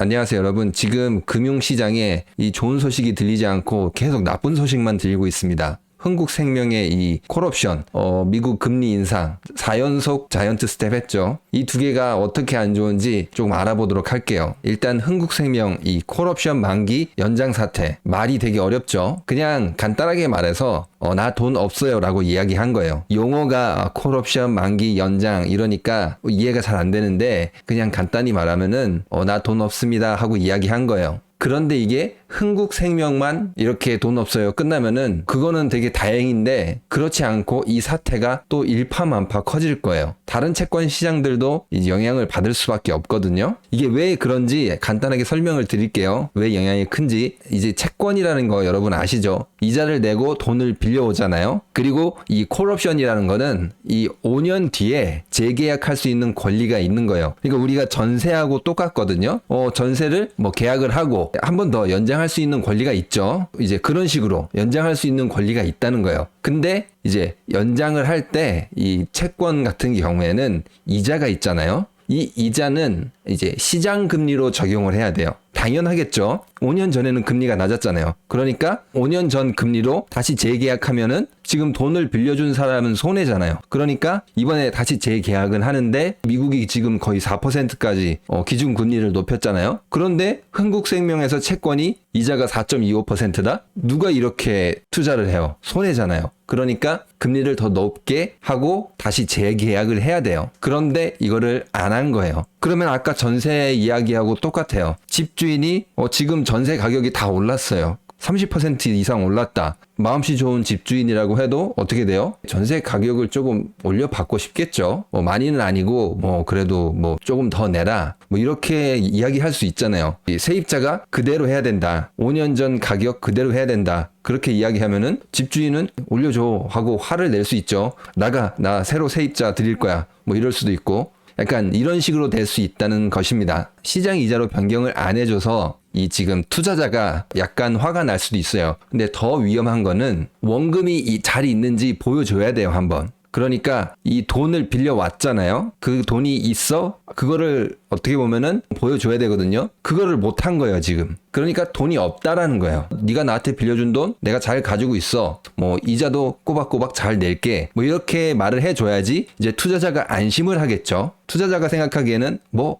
안녕하세요, 여러분. 지금 금융시장에 이 좋은 소식이 들리지 않고 계속 나쁜 소식만 들리고 있습니다. 흥국생명의 이 콜옵션, 어, 미국 금리 인상, 4연속 자이언트 스텝 했죠. 이 두 개가 어떻게 안 좋은지 조금 알아보도록 할게요. 일단 흥국생명 이 콜옵션 만기 연장 사태, 말이 되게 어렵죠. 그냥 간단하게 말해서 어, 나 돈 없어요 라고 이야기한 거예요. 용어가 콜옵션 만기 연장 이러니까 이해가 잘 안 되는데 그냥 간단히 말하면은 어, 나 돈 없습니다 하고 이야기한 거예요. 그런데 이게 흥국생명만 이렇게 돈 없어요 끝나면은 그거는 되게 다행인데 그렇지 않고 이 사태가 또 일파만파 커질 거예요. 다른 채권 시장들도 영향을 받을 수밖에 없거든요. 이게 왜 그런지 간단하게 설명을 드릴게요. 왜 영향이 큰지 이제 채권이라는 거 여러분 아시죠? 이자를 내고 돈을 빌려오잖아요. 그리고 이 콜옵션이라는 거는 이 5년 뒤에 재계약할 수 있는 권리가 있는 거예요. 그러니까 우리가 전세하고 똑같거든요. 어, 전세를 뭐 계약을 하고 한 번 더 연장 할 수 있는 권리가 있죠. 이제 그런 식으로 연장할 수 있는 권리가 있다는 거예요. 근데 이제 연장을 할 때 이 채권 같은 경우에는 이자가 있잖아요. 이 이자는 이제 시장 금리로 적용을 해야 돼요. 당연하겠죠. 5년 전에는 금리가 낮았잖아요. 그러니까 5년 전 금리로 다시 재계약하면은 지금 돈을 빌려준 사람은 손해잖아요. 그러니까 이번에 다시 재계약은 하는데 미국이 지금 거의 4%까지 어, 기준 금리를 높였잖아요. 그런데 흥국생명에서 채권이 이자가 4.25%다? 누가 이렇게 투자를 해요? 손해잖아요. 그러니까 금리를 더 높게 하고 다시 재계약을 해야 돼요. 그런데 이거를 안 한 거예요. 그러면 아까 전세 이야기하고 똑같아요. 집주인이 어, 지금 전세 가격이 다 올랐어요. 30% 이상 올랐다. 마음씨 좋은 집주인이라고 해도 어떻게 돼요? 전세 가격을 조금 올려받고 싶겠죠. 뭐 많이는 아니고 뭐 그래도 뭐 조금 더 내라. 뭐 이렇게 이야기할 수 있잖아요. 이 세입자가 그대로 해야 된다. 5년 전 가격 그대로 해야 된다. 그렇게 이야기하면은 집주인은 올려줘 하고 화를 낼 수 있죠. 나가 나 새로 세입자 드릴 거야. 뭐 이럴 수도 있고 약간 이런 식으로 될 수 있다는 것입니다. 시장 이자로 변경을 안 해줘서 이 지금 투자자가 약간 화가 날 수도 있어요. 근데 더 위험한 거는 원금이 이 잘 있는지 보여줘야 돼요, 한번. 그러니까 이 돈을 빌려 왔잖아요. 그 돈이 있어? 그거를 어떻게 보면은 보여줘야 되거든요. 그거를 못한 거예요, 지금. 그러니까 돈이 없다라는 거예요. 네가 나한테 빌려준 돈 내가 잘 가지고 있어. 뭐 이자도 꼬박꼬박 잘 낼게. 뭐 이렇게 말을 해줘야지 이제 투자자가 안심을 하겠죠. 투자자가 생각하기에는 뭐 어,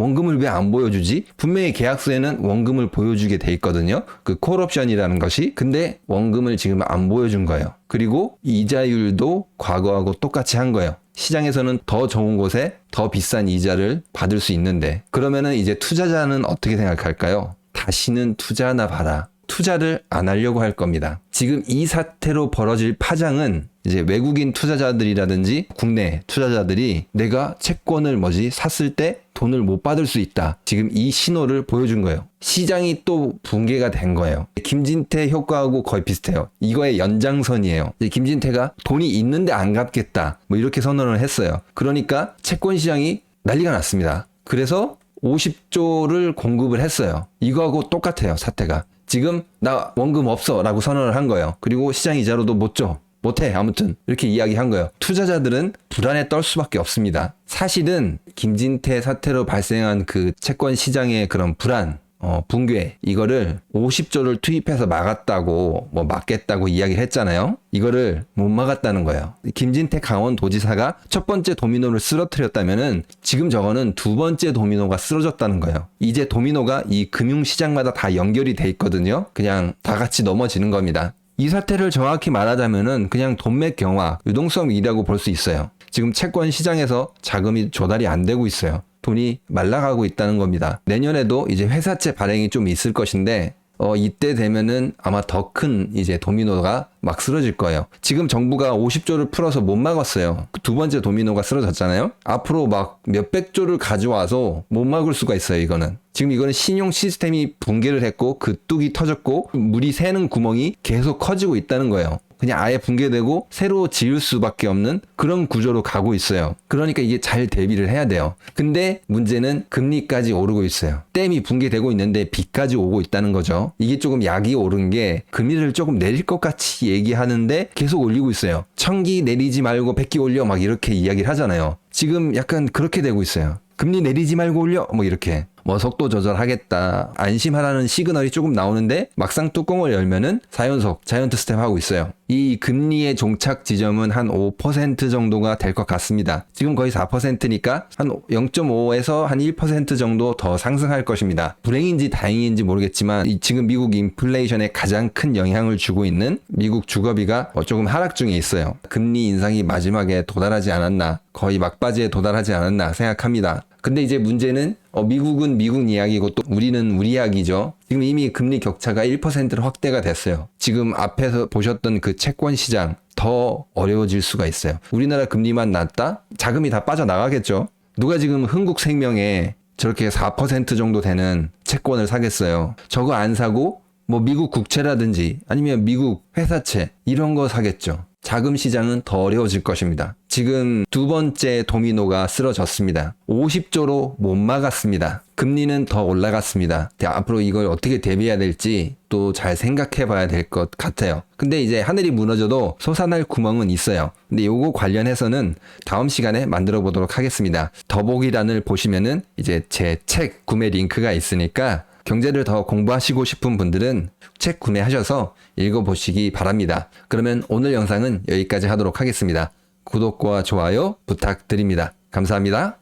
원금을 왜 안 보여주지? 분명히 계약서에는 원금을 보여주게 돼 있거든요. 그 콜옵션이라는 것이. 근데 원금을 지금 안 보여준 거예요. 그리고 이자율도 과거하고 똑같이 한 거예요. 시장에서는 더 좋은 곳에 더 비싼 이자를 받을 수 있는데 그러면은 이제 투자자는 어떻게 생각할까요? 다시는 투자나 봐라. 투자를 안 하려고 할 겁니다. 지금 이 사태로 벌어질 파장은 이제 외국인 투자자들이라든지 국내 투자자들이 내가 채권을 뭐지 샀을 때 돈을 못 받을 수 있다. 지금 이 신호를 보여준 거예요. 시장이 또 붕괴가 된 거예요. 김진태 효과하고 거의 비슷해요. 이거의 연장선이에요. 김진태가 돈이 있는데 안 갚겠다. 뭐 이렇게 선언을 했어요. 그러니까 채권 시장이 난리가 났습니다. 그래서 50조를 공급을 했어요. 이거하고 똑같아요, 사태가. 지금 나 원금 없어 라고 선언을 한 거예요. 그리고 시장 이자로도 못 줘. 못해 아무튼 이렇게 이야기한 거예요. 투자자들은 불안에 떨 수밖에 없습니다. 사실은 김진태 사태로 발생한 그 채권 시장의 그런 불안 어, 붕괴 이거를 50조를 투입해서 막았다고 뭐 막겠다고 이야기를 했잖아요. 이거를 못 막았다는 거예요. 김진태 강원도지사가 첫 번째 도미노를 쓰러뜨렸다면은 지금 저거는 두 번째 도미노가 쓰러졌다는 거예요. 이제 도미노가 이 금융시장마다 다 연결이 돼 있거든요. 그냥 다 같이 넘어지는 겁니다. 이 사태를 정확히 말하자면은 그냥 돈맥 경화, 유동성 위기라고 볼 수 있어요. 지금 채권 시장에서 자금이 조달이 안 되고 있어요. 돈이 말라가고 있다는 겁니다. 내년에도 이제 회사채 발행이 좀 있을 것인데 어, 이때 되면은 아마 더 큰 이제 도미노가 막 쓰러질 거예요. 지금 정부가 50조를 풀어서 못 막았어요. 두 번째 도미노가 쓰러졌잖아요. 앞으로 막 몇백 조를 가져와서 못 막을 수가 있어요, 이거는. 지금 이거는 신용 시스템이 붕괴를 했고 그 뚝이 터졌고 물이 새는 구멍이 계속 커지고 있다는 거예요. 그냥 아예 붕괴되고 새로 지을 수밖에 없는 그런 구조로 가고 있어요. 그러니까 이게 잘 대비를 해야 돼요. 근데 문제는 금리까지 오르고 있어요. 댐이 붕괴되고 있는데 비까지 오고 있다는 거죠. 이게 조금 약이 오른 게 금리를 조금 내릴 것 같이 얘기하는데 계속 올리고 있어요. 천기 내리지 말고 백기 올려 막 이렇게 이야기를 하잖아요. 지금 약간 그렇게 되고 있어요. 금리 내리지 말고 올려 뭐 이렇게 뭐 속도 조절하겠다 안심하라는 시그널이 조금 나오는데 막상 뚜껑을 열면은 4연속 자이언트 스텝 하고 있어요. 이 금리의 종착 지점은 한 5% 정도가 될 것 같습니다. 지금 거의 4%니까 한 0.5에서 한 1% 정도 더 상승할 것입니다. 불행인지 다행인지 모르겠지만 이 지금 미국 인플레이션에 가장 큰 영향을 주고 있는 미국 주거비가 어, 조금 하락 중에 있어요. 금리 인상이 마지막에 도달하지 않았나 거의 막바지에 도달하지 않았나 생각합니다. 근데 이제 문제는 어, 미국은 미국 이야기고 또 우리는 우리 이야기죠. 지금 이미 금리 격차가 1%로 확대가 됐어요. 지금 앞에서 보셨던 그 채권 시장 더 어려워질 수가 있어요. 우리나라 금리만 낮다? 자금이 다 빠져나가겠죠. 누가 지금 흥국생명에 저렇게 4% 정도 되는 채권을 사겠어요. 저거 안 사고 뭐 미국 국채라든지 아니면 미국 회사채 이런 거 사겠죠. 자금 시장은 더 어려워질 것입니다. 지금 두 번째 도미노가 쓰러졌습니다. 50조로 못 막았습니다. 금리는 더 올라갔습니다. 앞으로 이걸 어떻게 대비해야 될지 또 잘 생각해 봐야 될 것 같아요. 근데 이제 하늘이 무너져도 솟아날 구멍은 있어요. 근데 요거 관련해서는 다음 시간에 만들어 보도록 하겠습니다. 더보기란을 보시면은 이제 제 책 구매 링크가 있으니까 경제를 더 공부하시고 싶은 분들은 책 구매하셔서 읽어보시기 바랍니다. 그러면 오늘 영상은 여기까지 하도록 하겠습니다. 구독과 좋아요 부탁드립니다. 감사합니다.